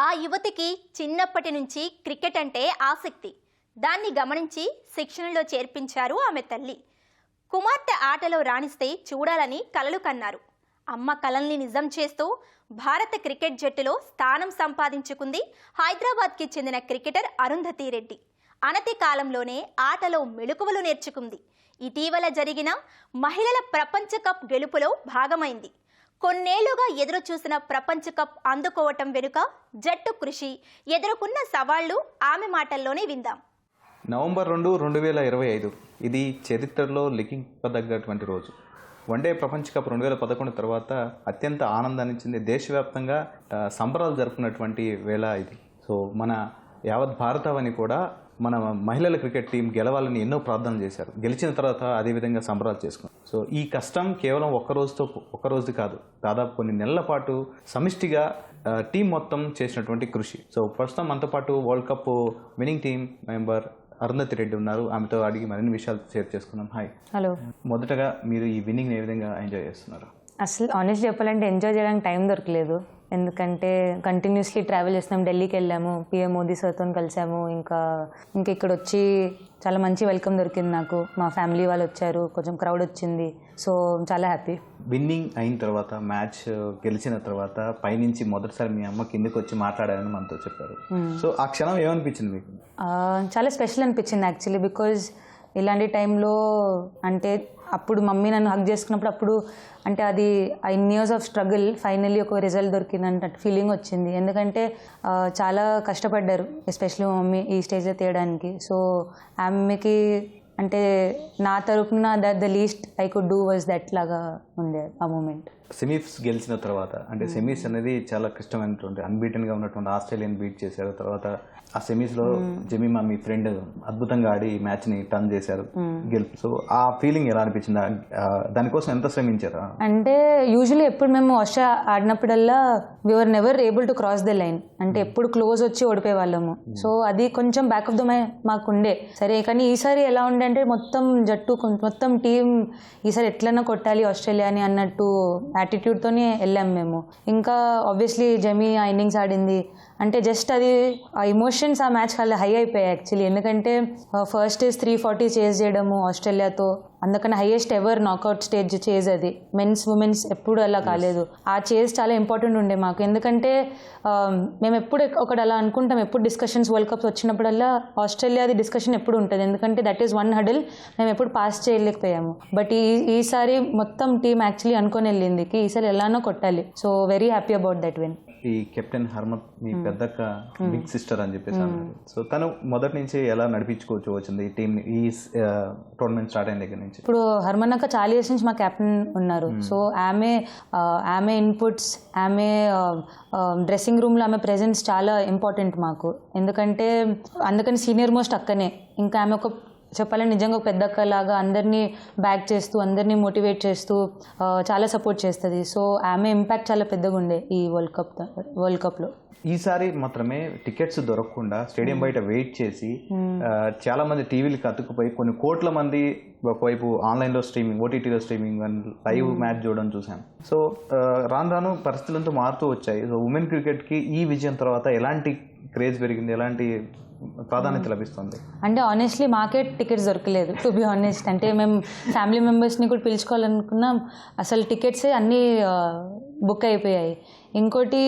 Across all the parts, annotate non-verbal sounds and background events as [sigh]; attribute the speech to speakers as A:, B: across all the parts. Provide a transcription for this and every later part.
A: ఆ యువతికి చిన్నప్పటి నుంచి క్రికెట్ అంటే ఆసక్తి. దాన్ని గమనించి శిక్షణలో చేర్పించారు ఆమె తల్లి. కుమార్తె ఆటలో రాణిస్తే చూడాలని కలలు కన్నారు. అమ్మ కలల్ని నిజం చేస్తూ భారత క్రికెట్ జట్టులో స్థానం సంపాదించుకుంది హైదరాబాద్కి చెందిన క్రికెటర్ అరుంధతి రెడ్డి. అనతి కాలంలోనే ఆటలో మెళుకువలు నేర్చుకుంది. ఇటీవల జరిగిన మహిళల ప్రపంచ కప్ గెలుపులో భాగమైంది. కొన్నేళ్ళుగా ఎదురు చూసిన ప్రపంచ కప్ అందుకోవటం వెనుక జట్టు కృషి. ఎదుర్కొన్న సవాళ్ళు ఆమె మాటల్లోనే విందాం.
B: నవంబర్ రెండు రెండు వేల ఇరవై ఐదు. ఇది చరిత్రలో లిఖింపదగ్గటువంటి రోజు. వన్డే ప్రపంచ కప్ రెండు వేల పదకొండు తర్వాత అత్యంత ఆనందాన్ని ఇచ్చింది దేశవ్యాప్తంగా సంబరాలు జరుపుకున్నటువంటి వేళ ఇది. సో మన యావత్ భారతవని కూడా మన మహిళల క్రికెట్ టీం గెలవాలని ఎన్నో ప్రార్థనలు చేశారు. గెలిచిన తర్వాత అదేవిధంగా సంబరాలు చేసుకున్నారు. సో ఈ కష్టం కేవలం ఒక్క రోజుతో ఒక్క రోజు కాదు. దాదాపు కొన్ని నెలల పాటు సమిష్టిగా టీం మొత్తం చేసినటువంటి కృషి. సో ప్రస్తుతం మనతో పాటు world cup winning team member Arundhati Reddy ఉన్నారు. ఆమెతో అడిగి మరిన్ని విషయాలు షేర్ చేసుకుందాం. హాయ్.
C: హలో.
B: మొదటగా మీరు ఈ విన్నింగ్ ఏ విధంగా ఎంజాయ్ చేస్తున్నారు?
C: అసలు ఆనెస్ట్ చెప్పాలంటే ఎంజాయ్ చేయడానికి టైం దొరకలేదు. ఎందుకంటే కంటిన్యూస్లీ ట్రావెల్ చేస్తున్నాం. ఢిల్లీకి వెళ్ళాము. పిఎం మోదీ సార్తో కలిసాము. ఇంకా ఇంకా ఇక్కడ వచ్చి చాలా మంచి వెల్కమ్ దొరికింది నాకు. మా ఫ్యామిలీ వాళ్ళు వచ్చారు. కొంచెం క్రౌడ్ వచ్చింది. సో చాలా హ్యాపీ
B: విన్నింగ్ అయిన తర్వాత మ్యాచ్ గెలిచిన తర్వాత పైనుంచి మొదటిసారి మీ అమ్మ కిందకి వచ్చి మాట్లాడారని మనతో చెప్పారు. సో ఆ క్షణం ఏమనిపించింది మీకు?
C: చాలా స్పెషల్ అనిపించింది యాక్చువల్లీ బికాజ్ ఇలాంటి టైంలో అంటే అప్పుడు మమ్మీ నన్ను హక్ చేసుకున్నప్పుడు అప్పుడు అంటే అది in years of struggle finally ఒక రిజల్ట్ దొరికిందంట ఫీలింగ్ వచ్చింది. ఎందుకంటే చాలా కష్టపడ్డారు ఎస్పెషలీ మమ్మీ ఈ స్టేజ్లో తీయడానికి సో ఆమెకి అంటే నా తరపున that the least I could do was that లాగా ఉండే ఆ మూమెంట్
B: సెమీస్ గెలిచిన తర్వాత అంటే సెమీస్ అనేది చాలా కష్టమైనటువంటి అన్బీటెన్గా ఉన్నటువంటి ఆస్ట్రేలియన్ బీట్ చేశారు. తర్వాత ఆ సెమీస్లో జమీమా మీ ఫ్రెండ్ అద్భుతంగా ఆడి మ్యాచ్ని టర్న్ చేశారు. గెలుపు సో ఆ ఫీలింగ్ ఎలా అనిపించింది? దానికోసం ఎంత శ్రమించారా?
C: అంటే యూజువల్లీ ఎప్పుడు మేము Austria ఆడినప్పుడల్లా we are never able to cross the line అంటే ఎప్పుడు క్లోజ్ వచ్చి ఓడిపోయే వాళ్ళము సో అది కొంచెం బ్యాక్ ఆఫ్ ద మై మాకు ఉండే సరే కానీ ఈసారి ఎలా ఉండే అంటే మొత్తం జట్టు మొత్తం టీం ఈసారి ఎట్లన్నా కొట్టాలి అని అన్నట్టు యాటిట్యూడ్తోనే వెళ్ళాం మేము. ఇంకా ఆబ్వియస్లీ జమీ ఆ ఇన్నింగ్స్ ఆడింది. అంటే జస్ట్ అది ఆ ఇమోషన్స్ ఆ మ్యాచ్ చాలా హై అయిపోయాయి యాక్చువల్లీ ఎందుకంటే first is three forty chase చేయడము ఆస్ట్రేలియాతో అందుకని highest ever knockout stage chase అది. మెన్స్ ఉమెన్స్ ఎప్పుడు అలా కాలేదు. ఆ చేజ్ చాలా ఇంపార్టెంట్ ఉండే మాకు. ఎందుకంటే మేము ఎప్పుడు ఒకటి అలా అనుకుంటాం. ఎప్పుడు డిస్కషన్స్ వరల్డ్ కప్స్ వచ్చినప్పుడల్లా ఆస్ట్రేలియాది డిస్కషన్ ఎప్పుడు ఉంటుంది. ఎందుకంటే దట్ ఈస్ వన్ హడల్ మేము ఎప్పుడు పాస్ చేయలేకపోయాము. బట్ ఈ ఈసారి మొత్తం టీం యాక్చువల్లీ అనుకొని వెళ్ళింది. ఈసారి ఎలానో కొట్టాలి. So very happy about that win
B: ఈ కెప్టెన్ హర్మత్ మీ పెద్దక్క బిగ్ సిస్టర్ అని చెప్పేసి అన్నారు. సో తను మొదటి నుంచి ఎలా నడిపించుకోవచ్చు వచ్చింది? ఈ టీం ఈ టోర్నమెంట్ స్టార్ట్ అయిన దగ్గర నుంచి.
C: ఇప్పుడు హర్మన్ అక్క చాలా ఇయర్స్ నుంచి మా కెప్టెన్ ఉన్నారు. సో ఆమె ఆమె ఇన్పుట్స్ ఆమె డ్రెస్సింగ్ రూమ్లో ఆమె ప్రెజెన్స్ చాలా ఇంపార్టెంట్ మాకు. ఎందుకంటే అందుకని సీనియర్ మోస్ట్ అక్కనే. ఇంకా ఆమె ఒక చెప్పాలంటే నిజంగా పెద్ద అక్కలాగా అందరినీ బ్యాక్ చేస్తూ అందరినీ మోటివేట్ చేస్తూ చాలా సపోర్ట్ చేస్తుంది. సో ఆమె ఇంపాక్ట్ చాలా పెద్దగా ఉండే ఈ వరల్డ్ కప్ వరల్డ్ కప్లో.
B: ఈసారి మాత్రమే టికెట్స్ దొరకకుండా స్టేడియం బయట వెయిట్ చేసి ఆ, చాలా మంది టీవీలకు అతుక్కుపోయి కొన్ని కోట్ల మంది ఒకవైపు ఆన్లైన్లో స్ట్రీమింగ్ ఓటీటీలో స్ట్రీమింగ్ లైవ్ మ్యాచ్ చూడడం చూసాం సో రాను రాను పరిస్థితులంతా మారుతూ వచ్చాయి. సో ఉమెన్ క్రికెట్కి ఈ విజయం తర్వాత ఎలాంటి క్రేజ్ పెరిగింది? ఎలాంటి ప్రాధాన్యత లభిస్తుంది.
C: అంటే ఆనెస్ట్లీ మాకే టికెట్స్ దొరకలేదు టు బి ఆనెస్ట్ అంటే మేము ఫ్యామిలీ మెంబర్స్ని కూడా పిలుచుకోవాలనుకున్నాం అసలు టికెట్సే అన్నీ బుక్ అయిపోయాయి. ఇంకోటి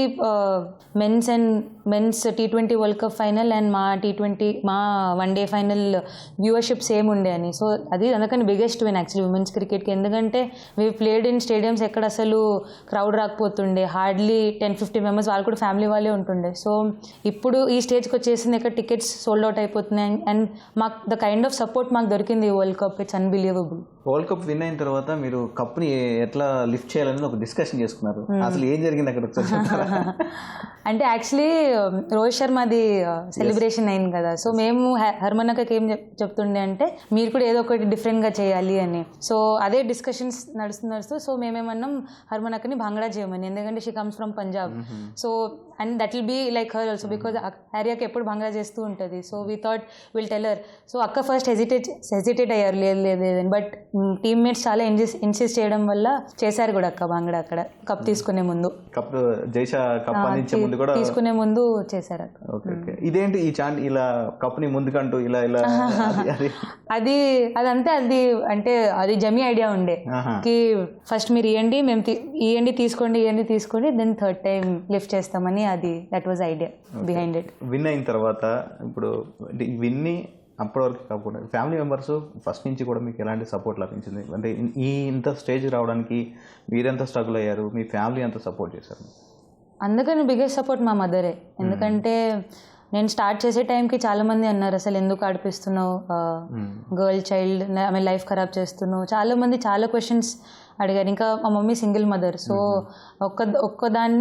C: men's and men's T twenty world cup final and మా టీ ట్వంటీ మా one day final viewership same ఉండే అని. సో అది అందుకని బిగ్గెస్ట్ విన్ యాక్చువల్లీ ఉమెన్స్ క్రికెట్కి ఎందుకంటే వీ ప్లేడ్ ఇన్ స్టేడియంస్ ఎక్కడ అసలు క్రౌడ్ రాకపోతుండే. హార్డ్లీ టెన్ ఫిఫ్టీ మెంబర్స్ వాళ్ళు కూడా ఫ్యామిలీ వాళ్ళే ఉంటుండే. సో ఇప్పుడు ఈ స్టేజ్కి వచ్చేసింది ఇక్కడ టికెట్స్ సోల్డ్ అవుట్ అయిపోతున్నాయి. అండ్ మాకు ద కైండ్ ఆఫ్ సపోర్ట్ మాకు దొరికింది ఈ world cup it's unbelievable
B: world cup win అయిన తర్వాత మీరు కప్ని ఎట్లా లిఫ్ట్ చేయాలని ఒక డిస్కషన్ చేసుకున్నారు. అసలు ఏం జరిగింది అక్కడ? [laughs]
C: అంటే యాక్చువల్లీ రోహిత్ శర్మది సెలబ్రేషన్ అయింది కదా. సో మేము హర్మన్ అక్కకి ఏం చెప్- చెప్తుండే అంటే మీరు కూడా ఏదో ఒకటి డిఫరెంట్గా చేయాలి అని. సో అదే డిస్కషన్స్ నడుస్తూ నడుస్తూ సో మేమేమన్నాం హర్మన్ అక్కని భాంగడా చేయమని. ఎందుకంటే she comes from Punjab so and that will be like her also because హరియాకి ఎప్పుడు భాంగడా చేస్తూ ఉంటుంది. So we thought will tell her so అక్క ఫస్ట్ హెజిటేట్ హెజిటేట్ అయ్యారు. లేదు లేదు లేదని బట్ టీమ్మేట్స్ చాలా ఇన్సిస్ ఇన్సిస్ట్ చేయడం వల్ల చేశారు కూడా అక్క భాంగడా అక్కడ. కప్ తీసుకునే ముందు.
B: కప్ జైషా కప్ అందించే ముందు కూడా
C: తీసుకునే ముందు అప్పుడు చేశారు అక్క.
B: ఓకే. ఓకే ఇదేంటి ఈ చాంట్ ఇలా కప్ని ముందుకంటూ ఇలా ఇలా [laughs] అది- అది.
C: అది అదంతే అది అంటే అది జమీ ఐడియా ఉండే. కి ఫస్ట్ మీరు ఇవ్వండి మేము ఇవ్వండి తీసుకోండి ఇవ్వండి తీసుకోండి దెన్ థర్డ్ టైం లిఫ్ట్ చేస్తామని అది that was idea behind it
B: win అయిన తర్వాత ఇప్పుడు విన్ని అప్పటి వరకు కాకుండా ఫ్యామిలీ మెంబర్స్ ఫస్ట్ నుంచి కూడా మీకు ఎలాంటి సపోర్ట్ లభించింది? అంటే ఈ ఇంత స్టేజ్ రావడానికి మీరెంత స్ట్రగుల్ అయ్యారు? మీ ఫ్యామిలీ ఎంత సపోర్ట్ చేశారు?
C: అందుకని బిగ్గెస్ట్ సపోర్ట్ మా మదరే ఎందుకంటే నేను స్టార్ట్ చేసే టైంకి చాలా మంది అన్నారు అసలు ఎందుకు ఆడిపిస్తున్నావు? గర్ల్ చైల్డ్ ఆమె లైఫ్ ఖరాబ్ చేస్తున్నావు? చాలా మంది చాలా క్వశ్చన్స్ అడిగారు. ఇంకా మా మమ్మీ సింగిల్ మదర్. సో ఒక్క ఒక్క దాని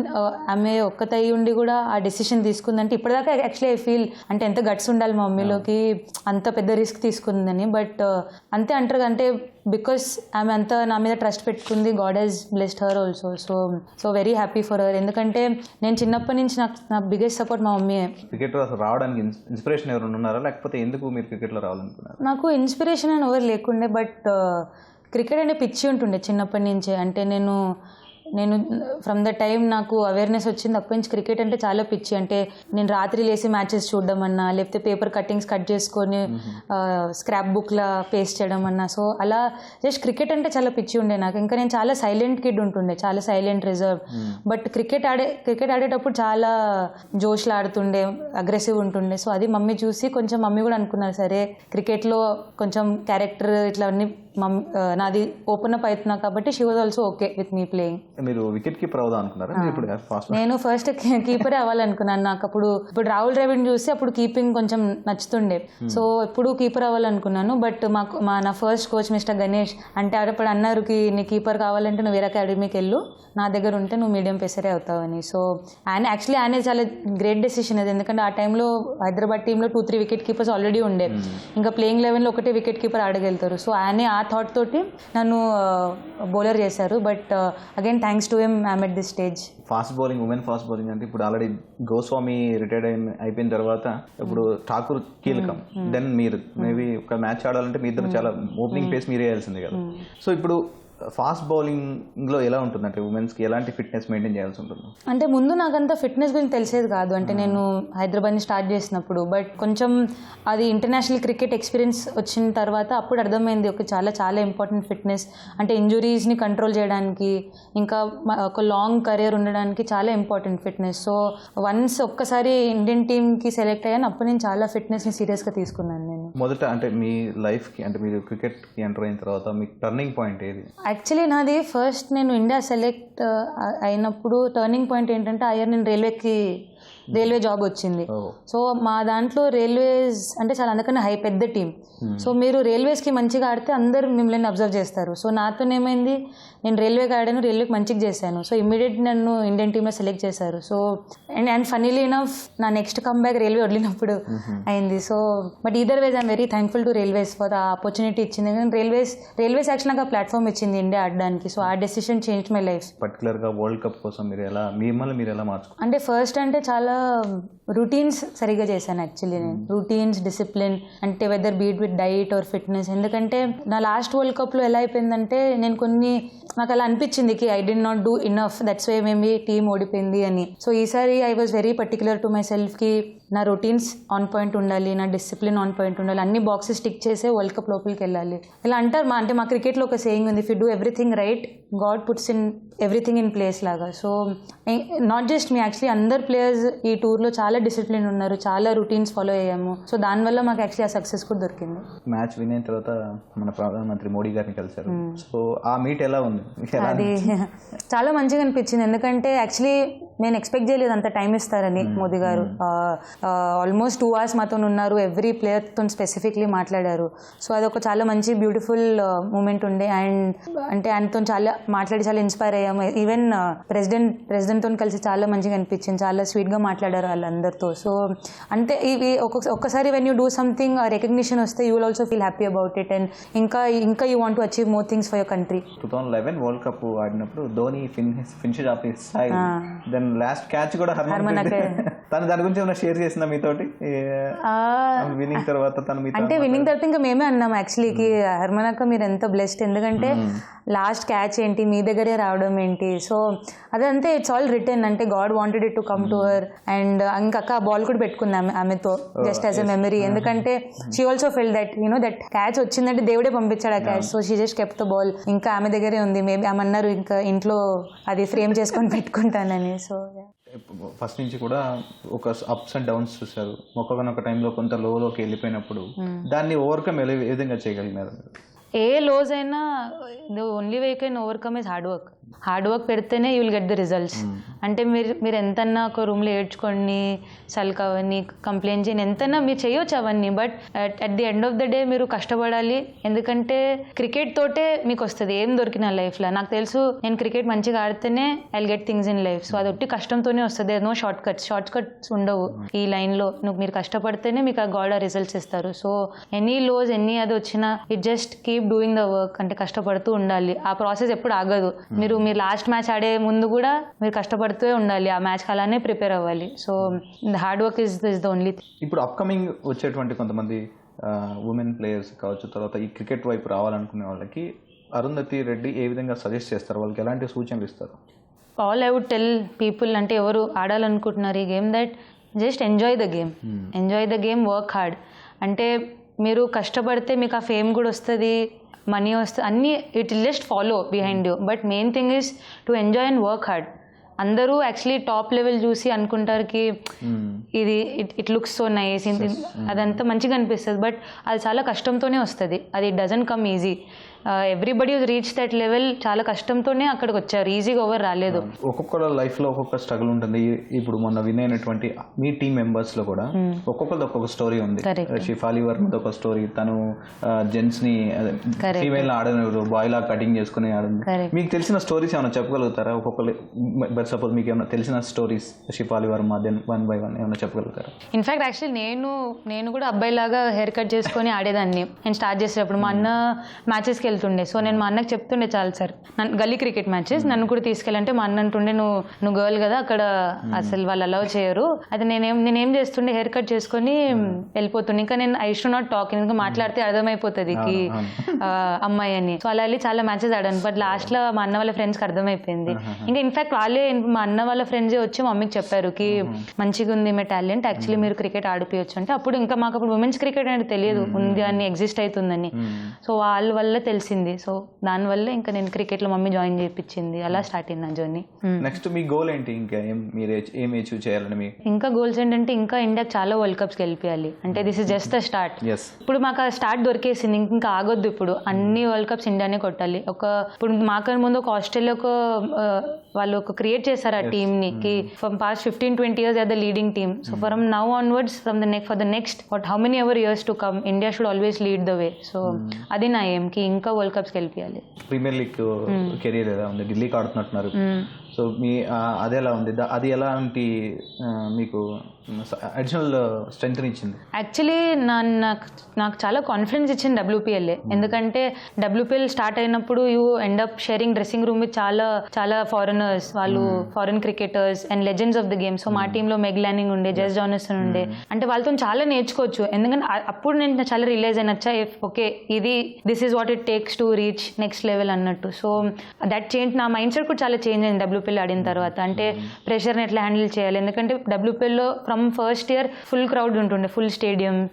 C: ఆమె ఒక్కతై ఉండి కూడా ఆ డెసిషన్ తీసుకుందంటే ఇప్పటిదాకా యాక్చువల్లీ ఐ ఫీల్ అంటే ఎంత గట్స్ ఉండాలి మా మమ్మీలోకి అంత పెద్ద రిస్క్ తీసుకుందని. బట్ అంతే అంటారు అంటే బికాస్ ఆమె అంత నా మీద ట్రస్ట్ పెట్టుకుంది God he's blessed her also. So so very happy for her. ఎందుకంటే నేను చిన్నప్పటి నుంచి నాకు నా బిగ్గెస్ట్ సపోర్ట్ మా మమ్మీయే.
B: క్రికెట్లో అసలు రావడానికి ఇన్స్పిరేషన్ ఎవరైనా ఉన్నారా? లేకపోతే ఎందుకు మీరు క్రికెట్లో రావాలనుకున్నారు?
C: నాకు ఇన్స్పిరేషన్ అని ఎవరు లేకుండే బట్ క్రికెట్ అంటే పిచ్చి ఉంటుండే చిన్నప్పటి నుంచే. అంటే నేను నేను ఫ్రమ్ ద టైం నాకు అవేర్నెస్ వచ్చింది అప్పటి నుంచి క్రికెట్ అంటే చాలా పిచ్చి. అంటే నేను రాత్రి లేసి మ్యాచెస్ చూడడం అన్నా లేకపోతే పేపర్ కట్టింగ్స్ కట్ చేసుకొని స్క్రాప్ బుక్లా పేస్ట్ చేయడం అన్నా సో అలా జస్ట్ క్రికెట్ అంటే చాలా పిచ్చి ఉండే నాకు. ఇంకా నేను చాలా సైలెంట్ కిడ్ ఉంటుండే చాలా సైలెంట్ రిజర్వ్ బట్ క్రికెట్ ఆడే క్రికెట్ ఆడేటప్పుడు చాలా జోష్లు ఆడుతుండే అగ్రెసివ్ ఉంటుండే. సో అది మమ్మీ చూసి కొంచెం మమ్మీ కూడా అనుకున్నారు సరే క్రికెట్లో కొంచెం క్యారెక్టర్ ఇట్లా అన్ని నాది ఓపెన్ అప్ అవుతున్నా కాబట్టి she was also okay with me playing
B: మీరు వికెట్ కీపర్ అవుదాం అనుకున్నారా ఇప్పుడు ఫాస్ట్
C: నేను ఫస్ట్ కీపరే అవ్వాలనుకున్నాను. నాకు అప్పుడు ఇప్పుడు రాహుల్ ద్రావిడ్ చూసి అప్పుడు కీపింగ్ కొంచెం నచ్చుతుండే. సో ఎప్పుడు కీపర్ అవ్వాలనుకున్నాను. బట్ మాకు మా నా ఫస్ట్ కోచ్ మిస్టర్ గణేష్ అంటే అప్పుడు అన్నారు కి నీ కీపర్ కావాలంటే నువ్వు వేరే అకాడమీకి వెళ్ళు. నా దగ్గర ఉంటే నువ్వు మీడియం పేసరే అవుతావని సో ఆయన యాక్చువల్లీ ఆయన చాలా గ్రేట్ డెసిషన్ అది. ఎందుకంటే ఆ టైంలో హైదరాబాద్ టీంలో two three wicket keepers already ఉండే. ఇంకా ప్లేయింగ్ లెవెన్లో ఒకటే వికెట్ కీపర్ ఆడగలుగుతారు. సో ఆయనే ఆ థాట్ తోటి నన్ను బౌలర్ చేశారు. But again thanks to em I'm at this stage
B: fast bowling women fast bowling అంటే ఇప్పుడు ఆల్రెడీ గోస్వామి రిటైర్డ్ అయిన అయిపోయిన తర్వాత ఇప్పుడు ఠాకూర్ కీలకం. దెన్ మీరు మేబీ ఒక మ్యాచ్ ఆడాలంటే మీ ఇద్దరు చాలా ఓపెనింగ్ పేస్ మీరే వేయాల్సింది కదా. సో ఇప్పుడు ఫాస్ట్ బౌలింగ్లో ఎలా ఉంటుంది అంటే ఉమెన్స్కి ఎలాంటి ఫిట్నెస్ మెయింటైన్ చేయాల్సి ఉంటుంది?
C: అంటే ముందు నాకంత ఫిట్నెస్ గురించి తెలిసేది కాదు. అంటే నేను హైదరాబాద్ని స్టార్ట్ చేసినప్పుడు. బట్ కొంచెం అది ఇంటర్నేషనల్ క్రికెట్ ఎక్స్పీరియన్స్ వచ్చిన తర్వాత అప్పుడు అర్థమైంది ఒక చాలా చాలా ఇంపార్టెంట్ ఫిట్నెస్ అంటే ఇంజురీస్ని కంట్రోల్ చేయడానికి ఇంకా ఒక లాంగ్ కెరియర్ ఉండడానికి చాలా ఇంపార్టెంట్ ఫిట్నెస్ సో వన్స్ ఒక్కసారి ఇండియన్ టీమ్కి సెలెక్ట్ అయ్యాను అప్పుడు నేను చాలా ఫిట్నెస్ని సీరియస్గా తీసుకున్నాను. నేను
B: మొదట అంటే మీ లైఫ్కి అంటే మీరు క్రికెట్కి ఎంటర్ అయిన తర్వాత మీకు టర్నింగ్ పాయింట్ ఏది?
C: యాక్చువల్లీ నాది ఫస్ట్ నేను ఇండియా సెలెక్ట్ uh, అయినప్పుడు టర్నింగ్ పాయింట్ ఏంటంటే అయ్యర్ నేను రైల్వేకి రైల్వే జాబ్ వచ్చింది. సో మా దాంట్లో రైల్వేస్ అంటే చాలా అందుకని హై పెద్ద టీం. సో మీరు రైల్వేస్కి మంచిగా ఆడితే అందరు మిమ్మల్ని అబ్జర్వ్ చేస్తారు. సో నాతో ఏమైంది? నేను రైల్వేకి ఆడాను రైల్వేకి మంచిగా చేశాను. సో ఇమీడియట్ నన్ను ఇండియన్ టీంలో సెలెక్ట్ చేశారు. So and and funnily enough నా నెక్స్ట్ కమ్బ్యాక్ రైల్వే వదిలినప్పుడు అయింది. So but either ways I'm very thankful to railways for ఆ ఆపర్చునిటీ ఇచ్చింది. కానీ రైల్వేస్ రైల్వేస్ యాక్చువల్ నాకు ప్లాట్ఫామ్ ఇచ్చింది ఇండియా ఆడడానికి. సో ఆ డెసిషన్ చేంజ్ మై లైఫ్
B: పర్టికులర్గా వరల్డ్ కప్ కోసం మీరు ఎలా మిమ్మల్ని మీరు ఎలా మార్చుకున్నారు?
C: అంటే ఫస్ట్ అంటే చాలా రూటీన్స్ సరిగా చేశాను యాక్చువల్లీ నేను. రూటీన్స్ డిసిప్లిన్ అంటే whether beat with diet or fitness ఎందుకంటే నా లాస్ట్ వరల్డ్ కప్లో ఎలా అయిపోయిందంటే నేను కొన్ని నాకు అలా అనిపించింది కి I did not do enough that's why maybe team ఓడిపోయింది అని. సో ఈసారి I was very particular to my సెల్ఫ్కి నా రొటీన్స్ ఆన్ పాయింట్ ఉండాలి నా డిసిప్లిన్ ఆన్ పాయింట్ ఉండాలి అన్ని బాక్సెస్ స్టిక్ చేసే వరల్డ్ కప్ లోపలికి వెళ్ళాలి. ఇలా అంటారు మా అంటే మా క్రికెట్లో ఒక సేయింగ్ ఉంది if you do everything right God puts in everything in place లాగా. So not just me actually అందరు ప్లేయర్స్ ఈ టూర్లో చాలా డిసిప్లిన్ ఉన్నారు చాలా రొటీన్స్ ఫాలో అయ్యాము. సో దానివల్ల మాకు యాక్చువల్లీ ఆ సక్సెస్ కూడా దొరికింది.
B: మ్యాచ్ విన్ అయిన తర్వాత మన ప్రధానమంత్రి మోడీ గారిని కలిశారు. సో ఆ మీట్ ఎలా ఉంది?
C: అది. [laughs] చాలా మంచిగా అనిపించింది. ఎందుకంటే యాక్చువల్లీ నేను ఎక్స్పెక్ట్ చేయలేదు అంత టైం ఇస్తారని మోదీ గారు. ఆల్మోస్ట్ టూ అవర్స్ మాతో ఉన్నారు. ఎవ్రీ ప్లేయర్తో స్పెసిఫిక్లీ మాట్లాడారు. సో అదొక చాలా మంచి బ్యూటిఫుల్ మూమెంట్ ఉండే. అండ్ అంటే ఆయనతో చాలా మాట్లాడి చాలా ఇన్స్పైర్ అయ్యాము ఈవెన్ ప్రెసిడెంట్ ప్రెసిడెంట్తో కలిసి చాలా మంచిగా అనిపించింది. చాలా స్వీట్గా మాట్లాడారు వాళ్ళందరితో. సో అంటే ఇవి ఒక్కసారి when you do something recognition వస్తే you will also feel happy about it and ఇంకా ఇంకా you want to achieve more things for your country
B: two thousand eleven world cup ఆడినప్పుడు Dhoni finish off his side last catch కూడా
C: హర్మన్
B: హర్మన్ తను దాని గురించి ఏమైనా share చేసిందా మీతోటి? విన్నింగ్ తర్వాత తను
C: అంటే విన్నింగ్ తర్వాత ఇంకా మేమే అన్నాం యాక్చువల్లీకి హర్మనక్క మీరు ఎంత బ్లెస్డ్ ఎందుకంటే లాస్ట్ క్యాచ్ ఏంటి మీ దగ్గరే రావడం ఏంటి? సో అదంతే ఇట్స్ ఆల్ రిటర్న్ అంటే God wanted it to come to her and ఇంకక్క ball కూడా పెట్టుకుంది ఆమె ఆమెతో జస్ట్ యాజ్ అ మెమరీ ఎందుకంటే she also felt that you know that catch వచ్చిందంటే దేవుడే పంపించాడు ఆ catch so she just kept the ball ఇంకా ఆమె దగ్గరే ఉంది. మేబీ ఆమె అన్నారు ఇంకా ఇంట్లో అది ఫ్రేమ్ చేసుకొని పెట్టుకుంటానని. సో
B: ఫస్ట్ నుంచి కూడా ఒక అప్స్ అండ్ డౌన్స్ చూశారు. ఒక్కొక్కనొక టైంలో కొంత లోలోకి వెళ్ళిపోయినప్పుడు దాన్ని ఓవర్కమ్ ఏ విధంగా చేయగలిగినారు?
C: ఏ లోజ్ అయినా the only way can overcome is hard work hard work పెడితేనే you will get the results అంటే మీరు మీరు ఎంతన్నా ఒక రూమ్లో ఏడ్చుకొని సల్క్ అవన్నీ కంప్లైంట్ చేయని ఎంతన్నా మీరు చేయొచ్చు అవన్నీ but at the end of the day మీరు కష్టపడాలి. ఎందుకంటే క్రికెట్ తోటే మీకు వస్తుంది. ఏం దొరికిన లైఫ్లో నాకు తెలుసు నేను క్రికెట్ మంచిగా ఆడితేనే I get things in life so అది ఒట్టి కష్టంతోనే వస్తుంది. No short cuts short cuts ఉండవు. ఈ లైన్లో నువ్వు మీరు కష్టపడితేనే మీకు ఆ గాడ్ ఆ రిజల్ట్స్ ఇస్తారు. సో ఎనీ లోస్ ఎన్ని అది వచ్చినా it just keep doing the work అంటే కష్టపడుతూ ఉండాలి. ఆ ప్రాసెస్ ఎప్పుడు ఆగదు. మీరు మీరు లాస్ట్ మ్యాచ్ ఆడే ముందు కూడా మీరు కష్టపడుతూ ఉండాలి. ఆ మ్యాచ్కి అలానే ప్రిపేర్ అవ్వాలి. So the hard work is is the only
B: ఇప్పుడు అప్కమింగ్ వచ్చేటువంటి కొంతమంది ఉమెన్ ప్లేయర్స్ కావచ్చు తర్వాత ఈ క్రికెట్ వైపు రావాలనుకునే వాళ్ళకి అరుంధతి రెడ్డి ఏ విధంగా సజెస్ట్ చేస్తారు? వాళ్ళకి ఎలాంటి సూచనలు ఇస్తారు?
C: All I would tell people అంటే ఎవరు ఆడాలనుకుంటున్నారు ఈ game that just enjoy the game enjoy the game work hard అంటే మీరు కష్టపడితే మీకు ఆ ఫేమ్ కూడా వస్తుంది. మనీ వస్తుంది అన్నీ it will just follow behind you but main thing is to enjoy and work hard అందరూ యాక్చువల్లీ టాప్ లెవెల్ చూసి అనుకుంటారు కి ఇది it it looks so nice అదంతా మంచిగా అనిపిస్తుంది. బట్ అది చాలా కష్టంతోనే వస్తుంది. అది doesn't come easy everybody reach that level చాలా కష్టంతోనే అక్కడికి వచ్చారు. ఈజీగా ఓవర్ రాలేదు.
B: ఒక్కొక్కరు లైఫ్లో ఒక్కొక్క స్ట్రగుల్ ఉంటుంది. ఇప్పుడు మొన్న విన్ అయినటువంటి మీ టీం మెంబర్స్లో కూడా ఒక్కొక్కరిది ఒక్కొక్క స్టోరీ ఉంది. షిఫాలి వర్మది ఒక స్టోరీ తను జెంట్స్ని
C: Correct.
B: ఫీమేల్ బాయ్ లా కటింగ్ చేసుకుని ఆడింది. మీకు తెలిసిన స్టోరీస్ ఏమైనా చెప్పగలుగుతారా? ఒక్కొక్కరు బట్ సపోజ్ మీకు ఏమైనా తెలిసిన stories Shafali Verma then one by one ఏమైనా చెప్పగలుగుతారా?
C: ఇన్ఫాక్ట్ యాక్చువల్లీ నేను నేను కూడా అబ్బాయిలాగా హెయిర్ కట్ చేసుకొని ఆడేదాన్ని. నేను స్టార్ట్ చేసేటప్పుడు మా అన్న మ్యాచెస్కి వెళ్తుండే సో నేను మా అన్నకి చెప్తుండే చాలు సార్. నన్ను గల్లీ క్రికెట్ మ్యాచెస్ నన్ను కూడా తీసుకెళ్ళంటే మా అన్న అంటుండే నువ్వు నువ్వు గర్ల్ కదా అక్కడ అసలు వాళ్ళు అలౌ చేయరు. అయితే నేనేం నేనేం చేస్తుండే హెయిర్ కట్ చేసుకొని వెళ్ళిపోతుండే. ఇంకా నేను ఐ షు నాట్ టాక్ ఇంకా మాట్లాడితే అర్థమైపోతుంది అమ్మాయి అని. సో అలా వెళ్ళి చాలా మ్యాచెస్ ఆడాను. బట్ లాస్ట్లో మా అన్న వాళ్ళ ఫ్రెండ్స్కి అర్థమైపోయింది ఇంకా ఇన్ఫాక్ట్ వాళ్ళే మా అన్న వాళ్ళ ఫ్రెండ్స్ వచ్చి మమ్మీకి చెప్పారు కి మంచిగా ఉంది మీ టాలెంట్ యాక్చువల్లీ మీరు క్రికెట్ ఆడిపోయచ్చు. అంటే అప్పుడు ఇంకా మాకు అప్పుడు ఉమెన్స్ క్రికెట్ అనేది తెలియదు. ఉంది అని ఎగ్జిస్ట్ అవుతుందని. సో వాళ్ళ వల్ల తెలిసింది. సో దానివల్ల ఇంకా నేను క్రికెట్లో మమ్మీ జాయిన్ చేయించింది అలా స్టార్ట్ అయింది నా జర్నీ.
B: నెక్స్ట్ మీ గోల్ ఏంటి? ఇంకా ఏం మీరు ఏం అచీవ్ చేయాలని మీ
C: ఇంకా గోల్స్ ఏంటంటే ఇంకా ఇండియాకి చాలా వరల్డ్ కప్స్కి వెళ్ళిపోయాలి అంటే this is just the start
B: yes
C: ఇప్పుడు మాకు ఆ స్టార్ట్ దొరికేసింది. ఇంక- ఆగొద్దు ఇప్పుడు. అన్ని వరల్డ్ కప్స్ ఇండియానే కొట్టాలి. ఒక ఇప్పుడు మాకన్నా ముందు ఒక ఆస్ట్రేలియా ఒక వాళ్ళు ఒక క్రియేట్ చేశారు ఆ టీమ్ని కి from past fifteen twenty years are the leading team so from now onwards from the next for the next but how many ever years to come India should always lead the way so అది నా ఏం కి ఇంకా world కప్స్కి వెళ్ళిపోయాలి.
B: Premier league career ఉంది? ఢిల్లీకి ఆడుతున్నట్టున్నారు so మీ అది ఎలా ఉంది? అది ఎలాంటి మీకు అడిషనల్ స్ట్రెంగ్త్ ఇచ్చింది?
C: యాక్చువల్లీ నా నాకు నాకు చాలా కాన్ఫిడెన్స్ ఇచ్చింది డబ్ల్యూపీఎల్ఏ ఎందుకంటే డబ్ల్యూపీఎల్ స్టార్ట్ అయినప్పుడు you end up sharing dressing room with చాలా చాలా ఫారినర్స్. వాళ్ళు foreign cricketers and legends of the game. So మా టీంలో మెగ్ ల్యానింగ్ ఉండే జెస్ జానసన్ ఉండే. అంటే వాళ్ళతో చాలా నేర్చుకోవచ్చు. ఎందుకంటే అప్పుడు నేను చాలా రిలైజ్ అయినచ్చా ఓకే ఇది this is what it takes to reach next level అన్నట్టు. సో దట్ చేంజ్ నా మైండ్ సెట్ కూడా చాలా చేంజ్ అయింది డబ్ల్యూపీఎల్ ఆడిన తర్వాత అంటే ప్రెషర్ని ఎట్లా హ్యాండిల్ చేయాలి? ఎందుకంటే డబ్ల్యూపీఎల్లో from first year full crowd ఉంటుండే full stadium.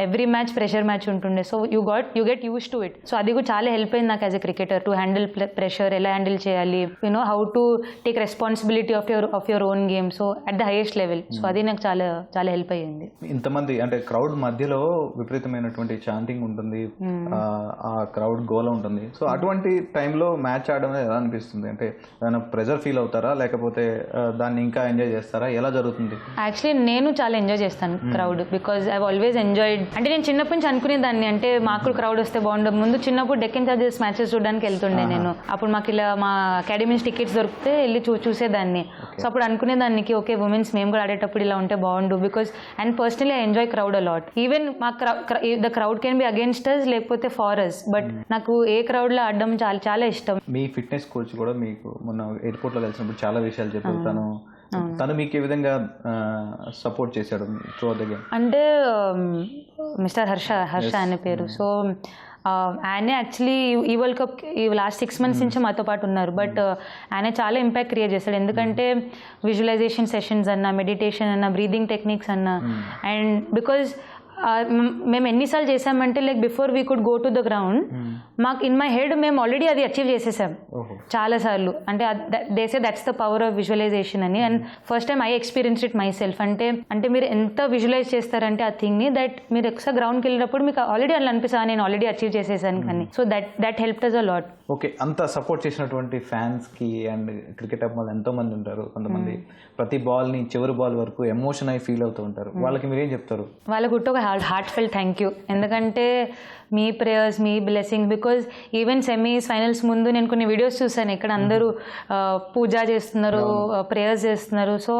C: Every match pressure match ఉంటుండే. So you got you get used to it. So అది కూడా చాలా హెల్ప్ అయింది నాకు as a cricketer to handle pressure ఎలా హ్యాండిల్ చేయాలి? You know how to take responsibility of your of your own game. So at the highest level. So అది నాకు చాలా చాలా హెల్ప్ అయ్యింది.
B: ఇంతమంది అంటే క్రౌడ్ మధ్యలో విపరీతమైనటువంటి చాంటింగ్ ఉంటుంది. ఆ, క్రౌడ్ గోల ఉంటుంది. సో అటువంటి టైంలో మ్యాచ్ ఆడడం ఎలా అనిపిస్తుంది? అంటే ప్రెజర్ ఫీల్ అవుతారా? లేకపోతే దాన్ని ఇంకా ఎంజాయ్ చేస్తారా? ఎలా జరుగుతుంది?
C: యాక్చువల్లీ నేను చాలా ఎంజాయ్ చేస్తాను crowd because I always enjoyed అంటే నేను చిన్నప్పటి నుంచి అనుకునేదాన్ని అంటే మాకు క్రౌడ్ వస్తే బాగుండదు. ముందు చిన్నప్పుడు డెక్కన్ చార్జెస్ మ్యాచెస్ చూడడానికి వెళ్తుండే నేను. అప్పుడు మాకు ఇలా మా అకాడమీ టికెట్స్ దొరికితే వెళ్ళి చూ చూసేదాన్ని. సో అప్పుడు అనుకునేదానికి ఓకే ఉమెన్స్ మేము కూడా ఆడేటప్పుడు ఇలా ఉంటే బాగుండు because and personally I enjoy crowd a lot even మా the crowd can be against us లేకపోతే ఫార్ అస్ బట్ నాకు ఏ క్రౌడ్లో ఆడడం చాలా చాలా ఇష్టం.
B: మీ ఫిట్నెస్ కోచ్ కూడా మీకు మొన్న ఎయిర్పోర్ట్లో కలిసినప్పుడు చాలా విషయాలు చెప్పారు తను తను మీకు ఏ విధంగా సపోర్ట్ చేశాడు త్రూ ద గేమ్
C: అంటే మిస్టర్ హర్ష హర్ష అనే పేరు. సో ఆయనే యాక్చువల్లీ ఈ వరల్డ్ కప్ ఈ లాస్ట్ సిక్స్ మంత్స్ నుంచి మాతో పాటు ఉన్నారు. బట్ ఆయన చాలా ఇంపాక్ట్ క్రియేట్ చేస్తాడు ఎందుకంటే విజువలైజేషన్ సెషన్స్ అన్న మెడిటేషన్ అన్న బ్రీదింగ్ టెక్నిక్స్ అన్న. అండ్ బికాజ్ మేము ఎన్నిసార్లు చేసామంటే like before we could go to the ground మాకు ఇన్ మై హెడ్ మేము ఆల్రెడీ అది అచీవ్ చేసేసాం.
B: ఓహో.
C: చాలా సార్లు. అంటే దేసే that's the power of visualisation అని. And first time I experience it myself అంటే అంటే మీరు ఎంత విజువలైజ్ చేస్తారంటే ఆ థింగ్ని దట్ మీరు ఒకసారి గ్రౌండ్కి వెళ్ళినప్పుడు మీకు ఆల్రెడీ అలా అనిపిస్తుంది నేను ఆల్రెడీ అచీవ్ చేసేసాను కానీ so that that help us a lot
B: okay అంత సపోర్ట్ చేసినటువంటి ఫ్యాన్స్కి అండ్ క్రికెట్ అభిమానులు ఎంతో మంది ఉంటారు. కొంతమంది ప్రతి బాల్ని చివరి బాల్ వరకు ఎమోషన్ అయి ఫీల్ అవుతూ ఉంటారు. వాళ్ళకి మీరేం చెప్తారు?
C: వాళ్ళకు గుట్టు ఒక హార్ట్ ఫెల్ థ్యాంక్ యూ ఎందుకంటే మీ prayers me blessing because even semis finals ముందు నేను కొన్ని వీడియోస్ చూసాను ఇక్కడ అందరూ పూజ చేస్తున్నారు ప్రేయర్స్ చేస్తున్నారు. సో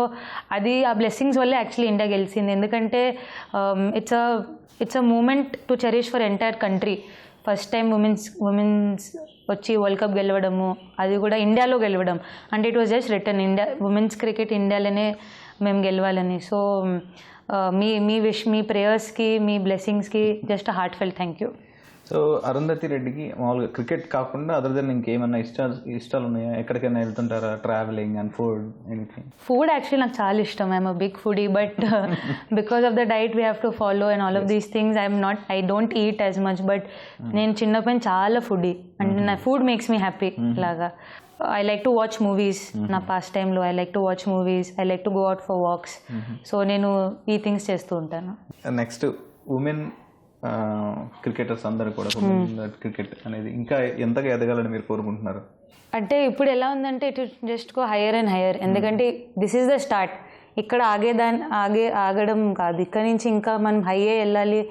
C: అది ఆ బ్లెస్సింగ్స్ వల్లే యాక్చువల్లీ ఇండియా గెలిచింది. ఎందుకంటే it's a it's a moment to cherish for entire country first time women's women's వచ్చి వరల్డ్ కప్ గెలవడము అది కూడా ఇండియాలో గెలవడం. అంటే it was just written India women's cricket ఇండియాలోనే మేము గెలవాలని. సో మీ మీ విష్ మీ ప్రేయర్స్కి మీ బ్లెస్సింగ్స్కి just heartfelt thank you
B: so Arundhati రెడ్డికి మామూలుగా క్రికెట్ కాకుండా అదర్ దెన్ ఇంకేమన్నా ఇష్టాలు ఇష్టాలు ఉన్నాయా? ఎక్కడికైనా వెళ్తుంటారా? Travelling and food anything
C: food actually నాకు చాలా ఇష్టం. I'm big foodie but because of the diet we have to follow and all of these things I'm not I don't eat as much but నేను చిన్నప్పటి చాలా foodie అంటే నా food makes me happy లాగా. I like to watch movies నా past టైంలో I like to watch movies I like to go out for walks so నేను ఈ థింగ్స్ చేస్తూ ఉంటాను.
B: నెక్స్ట్ ఉమెన్ క్రికెటర్స్ అందరూ కూడా క్రికెట్ అనేది ఇంకా ఎంతగా ఎదగాలని మీరు కోరుకుంటున్నారు?
C: అంటే ఇప్పుడు ఎలా ఉందంటే ఇటు just go higher and higher ఎందుకంటే దిస్ ఈస్ ద స్టార్ట్ ఇక్కడ ఆగేదాన్ని ఆగే ఆగడం కాదు. ఇక్కడ నుంచి ఇంకా మనం హైయే వెళ్ళాలి.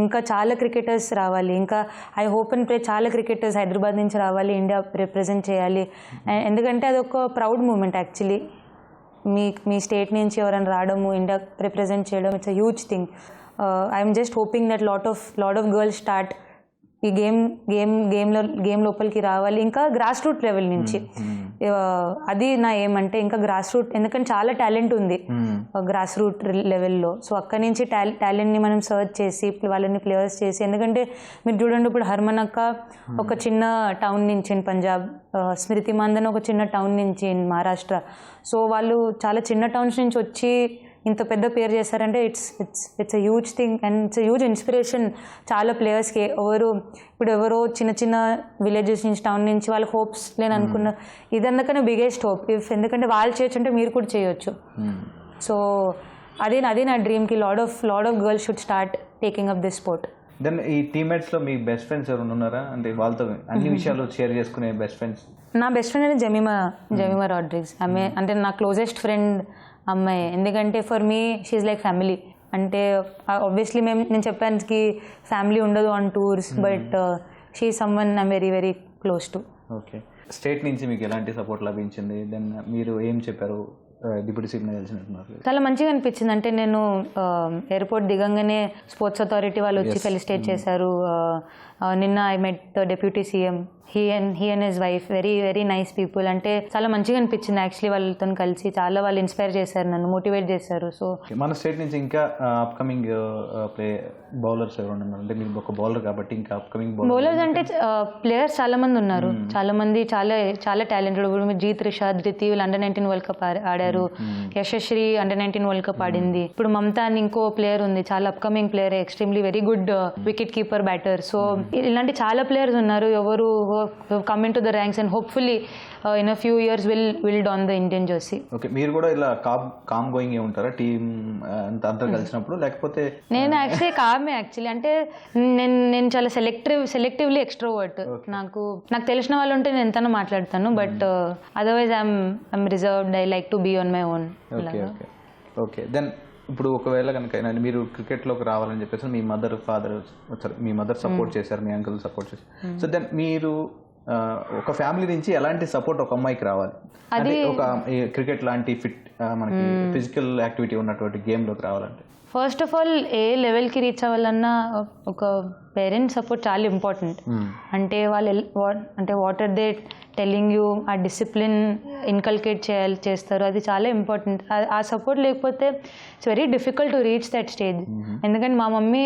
C: ఇంకా చాలా క్రికెటర్స్ రావాలి. ఇంకా ఐ హోప్ అండ్ ప్రే చాలా క్రికెటర్స్ హైదరాబాద్ నుంచి రావాలి ఇండియా రిప్రజెంట్ చేయాలి. And ఎందుకంటే అదొక ప్రౌడ్ మూమెంట్ యాక్చువల్లీ మీ మీ స్టేట్ నుంచి ఎవరైనా రావడము ఇండియా రిప్రజెంట్ చేయడం it's a huge thing I'm just hoping that lot of lot of girls start ఈ గేమ్ గేమ్ గేమ్లో గేమ్ లోపలికి రావాలి. ఇంకా గ్రాస్ రూట్ లెవెల్ నుంచి అది నా ఏమంటే ఇంకా గ్రాస్ రూట్ ఎందుకంటే చాలా టాలెంట్ ఉంది. గ్రాస్ రూట్ లెవెల్లో సో అక్కడి నుంచి టాలె టాలెంట్ని మనం సర్చ్ చేసి వాళ్ళని ప్లేయర్స్ చేసి ఎందుకంటే మీరు చూడండి ఇప్పుడు హర్మన్ అక్క ఒక చిన్న టౌన్ నుంచి పంజాబ్ స్మృతి మందన్ ఒక చిన్న టౌన్ నుంచి మహారాష్ట్ర సో వాళ్ళు చాలా చిన్న టౌన్స్ నుంచి వచ్చి ఇంత పెద్ద పేరు చేశారంటే it's it's it's a huge thing and it's a huge inspiration చాలా ప్లేయర్స్కి ఎవరు ఇప్పుడు ఎవరో చిన్న చిన్న విలేజెస్ నుంచి టౌన్ నుంచి వాళ్ళ హోప్స్ లేని అనుకున్న ఇది అందుకనే బిగ్గెస్ట్ హోప్ ఇఫ్ ఎందుకంటే వాళ్ళు చేయొచ్చు అంటే మీరు కూడా చేయొచ్చు. సో అదే అదే నా డ్రీమ్కి lot of lot of girls should start taking up this sport
B: then ఈ టీమ్మేట్స్లో మీ బెస్ట్ ఫ్రెండ్స్ ఎవరైనా ఉన్నారా? అంటే వాళ్ళతో అన్ని విషయాలు షేర్ చేసుకునే బెస్ట్ ఫ్రెండ్స్
C: నా బెస్ట్ ఫ్రెండ్ అంటే జమీమా జమీమా రాడ్రిగ్స్. ఆమె అంటే నా క్లోజెస్ట్ ఫ్రెండ్ అమ్మాయి. ఎందుకంటే for me she's like family అంటే ఆబ్వియస్లీ మేము నేను చెప్పానికి ఫ్యామిలీ ఉండదు on tours but she someone I'm very very close to
B: okay state నుంచి మీకు ఎలాంటి సపోర్ట్ లభించింది? దెన్ మీరు ఏం చెప్పారు? డిప్యూటీ కలిసినట్టున్నారు
C: చాలా మంచిగా అనిపించింది. అంటే నేను ఎయిర్పోర్ట్ దిగంగానే స్పోర్ట్స్ అథారిటీ వాళ్ళు వచ్చి ఫెలిసిటేట్ చేశారు. ఆ, ఆ, నిన్న I met deputy CM he and he and his wife very very nice people అంటే చాలా మంచిగా అనిపించింది యాక్చువల్లీ వాళ్ళతో కలిసి. చాలా వాళ్ళు ఇన్స్పైర్ చేశారు నన్ను మోటివేట్ చేశారు. సో
B: మన స్టేట్ నుంచి ఇంకా అప్కమింగ్ ప్లే బౌలర్స్ ఎవరు అంటే మీరు ఒక బౌలర్ కాబట్టి ఇంకా అప్కమింగ్ బౌలర్
C: బౌలర్స్ అంటే ప్లేయర్స్ చాలా మంది ఉన్నారు. చాలా మంది చాలా చాలా టాలెంటెడ్ ఇప్పుడు జీత్ రిషాద్ ధృతి వీళ్ళు అండర్ నైన్టీన్ వరల్డ్ కప్ ఆడారు. Yashashree under nineteen world cup ఆడింది. ఇప్పుడు మమతా అని ఇంకో ప్లేయర్ ఉంది. చాలా upcoming player extremely very good wicket keeper batter so ఇలాంటి చాలా ప్లేయర్స్ ఉన్నారు. ఎవరు coming to the ranks and hopefully in a few years will will on the Indian jersey
B: okay మీరు కూడా ఇలా కామ్ కామ్ గోయింగ్ ఏ ఉంటారా? టీమ్ అంత అంతా కలిసినప్పుడు? లేకపోతే
C: నేను యాక్చువల్లీ కామే యాక్చువల్లీ అంటే నేను నేను చాలా సెలెక్టివ్ సెలెక్టివ్లీ ఎక్స్ట్రోవర్ట్ నాకు నాకు తెలిసిన వాళ్ళు ఉంటే నేను ఎంతనో మాట్లాడతాను. But otherwise I'm I'm reserved I like to be on my own
B: okay okay okay then ఇప్పుడు ఒకవేళ కనుక మీరు క్రికెట్లోకి రావాలని చెప్పేసి మీ మదర్ ఫాదర్ వచ్చారు. మీ మదర్ సపోర్ట్ చేశారు మీ అంకుల్ సపోర్ట్ చేశారు. సో దెన్ మీరు ఒక ఫ్యామిలీ నుంచి ఎలాంటి సపోర్ట్ ఒక అమ్మాయికి రావాలి? అంటే ఒక క్రికెట్ లాంటి ఫిట్ మనకి ఫిజికల్ యాక్టివిటీ ఉన్నటువంటి గేమ్లోకి రావాలంటే.
C: ఫస్ట్ ఆఫ్ ఆల్ ఏ లెవెల్కి రీచ్ అవ్వాలన్నా ఒక పేరెంట్స్ సపోర్ట్ చాలా ఇంపార్టెంట్ అంటే వాళ్ళు అంటే what are they telling you ఆ డిసిప్లిన్ ఇన్కల్కేట్ చేయాలి చేస్తారు. అది చాలా ఇంపార్టెంట్ ఆ సపోర్ట్ లేకపోతే it's very difficult to reach that stage ఎందుకంటే మా మమ్మీ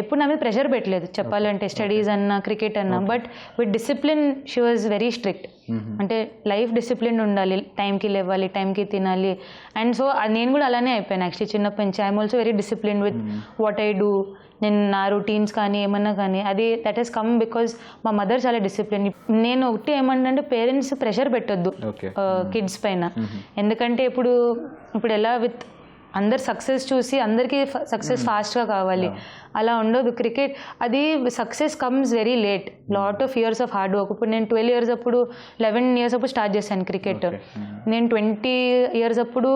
C: ఎప్పుడు నా మీద ప్రెషర్ పెట్టలేదు. చెప్పాలంటే స్టడీస్ అన్నా క్రికెట్ అన్నా but with discipline she was very strict. అంటే లైఫ్ డిసిప్లిన్ ఉండాలి టైంకి లేవాలి టైంకి తినాలి. అండ్ సో నేను కూడా అలానే అయిపోయాను యాక్చువల్లీ చిన్నప్పటి నుంచి. I'm also very discipline with what I do నేను నా రొటీన్స్ కానీ ఏమన్నా కానీ అది దట్ ఈస్ కమ్ బికాజ్ మా మదర్ చాలా డిసిప్లిన్ నేను ఒకటి ఏమంటే పేరెంట్స్ ప్రెషర్ పెట్టొద్దు కిడ్స్ పైన. ఎందుకంటే ఇప్పుడు ఇప్పుడు ఎలా విత్ అందరు సక్సెస్ చూసి అందరికీ సక్సెస్ ఫాస్ట్గా కావాలి. అలా ఉండదు క్రికెట్ అది success comes very late lot of years of hard work ఇప్పుడు నేను ట్వెల్వ్ ఇయర్స్ అప్పుడు లెవెన్ ఇయర్స్ అప్పుడు స్టార్ట్ చేశాను క్రికెట్ నేను ట్వంటీ ఇయర్స్ అప్పుడు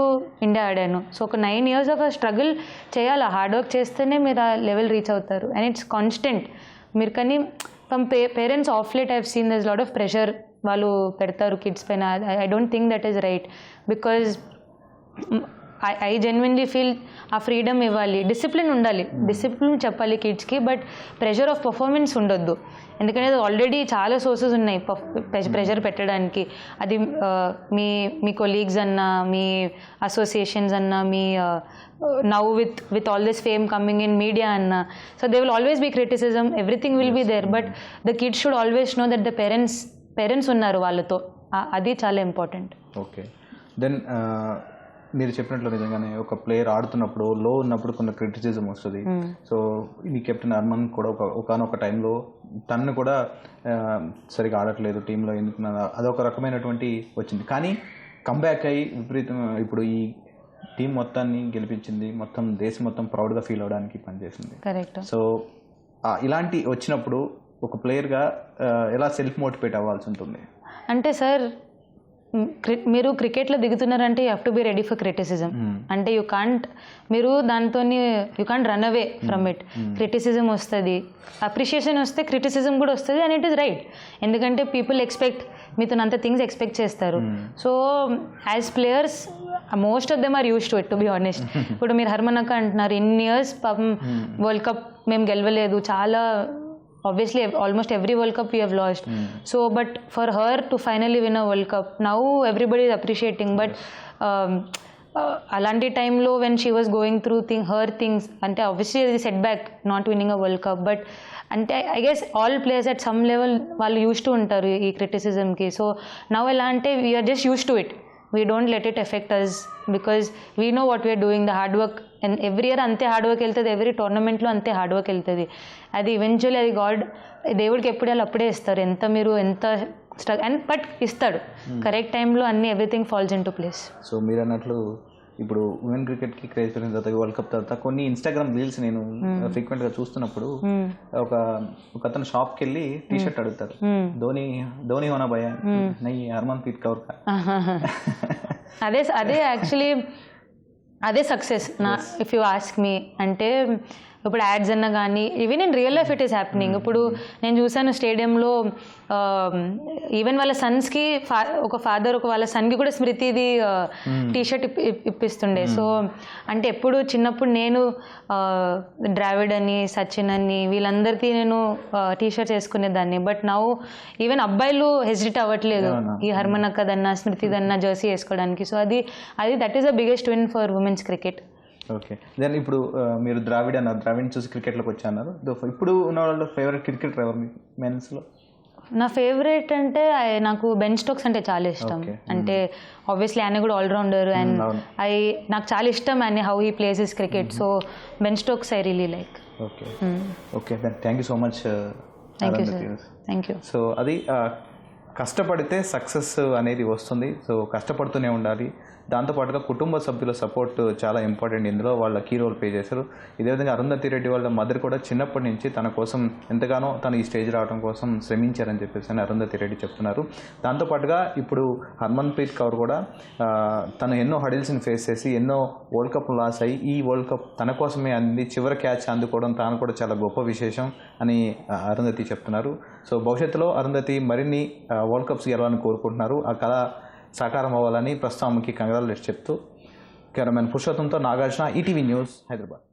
C: ఇండియా ఆడాను. సో ఒక నైన్ ఇయర్స్ ఆఫ్ స్ట్రగుల్ చేయాలి. హార్డ్ వర్క్ చేస్తేనే మీరు ఆ లెవెల్ రీచ్ అవుతారు. అండ్ ఇట్స్ కాన్స్టెంట్ మీరు కానీ from pay parents of late I've seen this lot of pressure వాళ్ళు పెడతారు కిడ్స్ పైన. I don't think that is right because I I genuinely feel ఆ ఫ్రీడమ్ ఇవ్వాలి. డిసిప్లిన్ ఉండాలి. డిసిప్లిన్ చెప్పాలి కిడ్స్కి బట్ ప్రెషర్ ఆఫ్ పర్ఫార్మెన్స్ ఉండొద్దు. ఎందుకంటే అది ఆల్రెడీ చాలా సోర్సెస్ ఉన్నాయి. ప్రెషర్ పెట్టడానికి. అది మీ మీ కొలీగ్స్ అన్నా మీ అసోసియేషన్స్ అన్నా మీ now with with all this fame coming in media అన్నా. So they will always be criticism everything will be there but the kids should always know that the parents parents ఉన్నారు వాళ్ళతో. అది చాలా important
B: okay then మీరు చెప్పినట్లు నిజంగానే ఒక player ఆడుతున్నప్పుడు లో ఉన్నప్పుడు కొన్ని క్రిటిసిజం వస్తుంది. సో ఈ కెప్టెన్ అర్మన్ కూడా ఒక ఒకనొక టైంలో తన్ను కూడా సరిగా ఆడట్లేదు టీంలో ఎందుకు అదొక రకమైనటువంటి వచ్చింది. కానీ కంబ్యాక్ అయ్యి విపరీతం ఇప్పుడు ఈ టీం మొత్తాన్ని గెలిపించింది మొత్తం దేశం మొత్తం ప్రౌడ్గా ఫీల్ అవడానికి పనిచేసింది.
C: కరెక్ట్
B: సో ఇలాంటి వచ్చినప్పుడు ఒక ప్లేయర్గా ఎలా సెల్ఫ్ మోటివేట్ అవ్వాల్సి ఉంటుంది?
C: అంటే సార్ మ్, మీరు క్రికెట్లో దిగుతున్నారంటే you have to be ready for criticism అంటే యూ కాంట్ మీరు దాంతో you can't run away from it criticism వస్తుంది. అప్రిషియేషన్ వస్తే క్రిటిసిజం కూడా వస్తుంది అండ్ ఇట్ ఈస్ రైట్ ఎందుకంటే పీపుల్ ఎక్స్పెక్ట్ మీతో అంత థింగ్స్ ఎక్స్పెక్ట్ చేస్తారు. So as players most of them are used to it to be honest ఇప్పుడు మీరు హర్మనక్క అంటున్నారు ఇన్ని ఇయర్స్ పాపం వరల్డ్ కప్ మేము గెలవలేదు. చాలా obviously almost every world cup we have lost. So but for her to finally win a world cup now everybody is appreciating but um, uh, అలాంటి టైంలో when she was going through thing her things అంటే obviously ఇది set back not winning a world cup but అంటే I guess all players at some level వాళ్ళు used to ఉంటారు ఈ క్రిటిసిజంకి so now ఎలా అంటే we're just used to it we don't let it affect us because we know what we're doing the hard work and every year అంతే hard work వెళ్తుంది every టోర్నమెంట్లో అంతే హార్డ్ వర్క్ వెళ్తుంది. అది ఈవెన్చువల్లీ అది God దేవుడికి ఎప్పుడు వాళ్ళు అప్పుడే ఇస్తారు. ఎంత మీరు ఎంత స్ట్రగ్ అండ్ బట్ ఇస్తాడు. కరెక్ట్ టైంలో అన్ని everything falls into place
B: so మీరు అన్నట్లు ఇప్పుడు ఉమెన్ క్రికెట్కి క్రేజ్ పెరిగిన తర్వాత వరల్డ్ కప్ తర్వాత కొన్ని ఇన్స్టాగ్రామ్ రీల్స్ నేను ఫ్రీక్వెంట్గా చూస్తున్నప్పుడు ఒక ఒక అతను షాప్కి వెళ్ళి టీ షర్ట్ అడుగుతారు. ధోని ధోని హోనా భయ నయ్యి హర్మన్ ప్రీత్ కౌర్ కా? [laughs]
C: అదే అదే యాక్చువల్లీ అదే సక్సెస్ నా ఇఫ్ యూ ఆస్క్ మీ అంటే ఇప్పుడు యాడ్స్ అన్నా కానీ even in real life it is happening ఇప్పుడు నేను చూసాను స్టేడియంలో ఈవెన్ వాళ్ళ సన్స్కి ఫా ఒక ఫాదర్ ఒక వాళ్ళ సన్కి కూడా స్మృతిది టీ షర్ట్ ఇప్పిస్తుండే. సో అంటే ఎప్పుడు చిన్నప్పుడు నేను ద్రావిడ్ అని సచిన్ అని వీళ్ళందరికీ నేను టీ షర్ట్స్ వేసుకునేదాన్ని బట్ నౌ ఈవెన్ అబ్బాయిలు హెసిటేట్ అవ్వట్లేదు. ఈ హర్మన్ అక్కదన్నా స్మృతిదన్నా జర్సీ వేసుకోవడానికి. సో అది అది that is the biggest win for women's cricket
B: okay. Then ఇప్పుడు మీరు ద్రావిడ్ అన్నారు. ద్రావిడ్ చూసి క్రికెట్లోకి వచ్చి అన్నారు ఇప్పుడు ఉన్న వాళ్ళ ఫేవరెట్ క్రికెటర్ ఎవరు మీకు మెన్స్లో?
C: నా ఫేవరెట్ అంటే నాకు బెన్ స్టోక్స్ అంటే చాలా ఇష్టం. అంటే ఆబ్వియస్లీ ఆయన కూడా ఆల్రౌండర్ అండ్. ఐ నాకు చాలా ఇష్టం and how he plays is cricket so Ben Stokes I really like
B: okay. Okay then thank you so much
C: thank you sir thank you
B: so అది కష్టపడితే సక్సెస్ అనేది వస్తుంది. సో కష్టపడుతూనే ఉండాలి. దాంతోపాటుగా కుటుంబ సభ్యుల సపోర్ట్ చాలా ఇంపార్టెంట్ ఇందులో వాళ్ళ కీ రోల్ ప్లే చేశారు. ఇదే విధంగా అరుంధతి రెడ్డి వాళ్ళ మదర్ కూడా చిన్నప్పటి నుంచి తన కోసం ఎంతగానో తను ఈ స్టేజ్ రావడం కోసం శ్రమించారని చెప్పేసి అని అరుంధతి రెడ్డి చెప్తున్నారు. దాంతోపాటుగా ఇప్పుడు హర్మన్ప్రీత్ కౌర్ కూడా తను ఎన్నో హడిల్స్ని ఫేస్ చేసి ఎన్నో వరల్డ్ కప్ లాస్ అయ్యి ఈ వరల్డ్ కప్ తన కోసమే అంది చివరి క్యాచ్ అందుకోవడం తాను కూడా చాలా గొప్ప విశేషం అని అరుంధతి చెప్తున్నారు. సో భవిష్యత్తులో అరుంధతి మరిన్ని వరల్డ్ కప్స్ గెలవాలని కోరుకుంటున్నారు. ఆ కళ సాకారం అవ్వాలని ప్రస్తుతం ఆమెకి చెప్తూ కెమెరామెన్ పురుషోత్తంతో నాగార్జున ఈటీవీ న్యూస్ హైదరాబాద్.